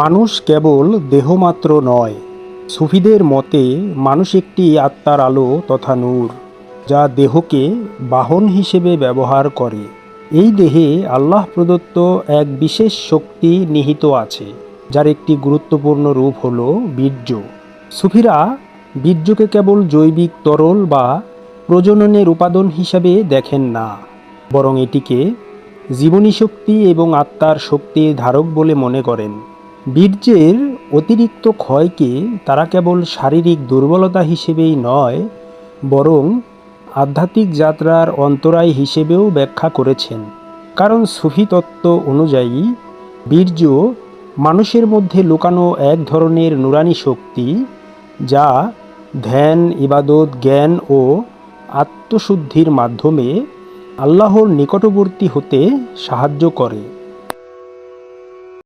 মানুষ কেবল দেহমাত্র নয়, সুফিদের মতে মানুষ একটি আত্মার আলো তথা নূর, যা দেহকে বাহন হিসেবে ব্যবহার করে। এই দেহে আল্লাহ প্রদত্ত এক বিশেষ শক্তি নিহিত আছে, যার একটি গুরুত্বপূর্ণ রূপ হল বীর্য। সুফিরা বীর্যকে কেবল জৈবিক তরল বা প্রজননের উপাদান হিসাবে দেখেন না, বরং এটিকে জীবনী শক্তি এবং আত্মার শক্তির ধারক বলে মনে করেন। বীর্যের অতিরিক্ত ক্ষয়কে তারা কেবল শারীরিক দুর্বলতা হিসেবেই নয়, বরং আধ্যাত্মিক যাত্রার অন্তরায় হিসেবেও ব্যাখ্যা করেছেন। কারণ সুফি তত্ত্ব অনুযায়ী, বীর্য মানুষের মধ্যে লুকানো এক ধরনের নুরানি শক্তি যা ধ্যান, ইবাদত, জ্ঞান ও আত্মশুদ্ধির মাধ্যমে আল্লাহর নিকটবর্তী হতে সাহায্য করে।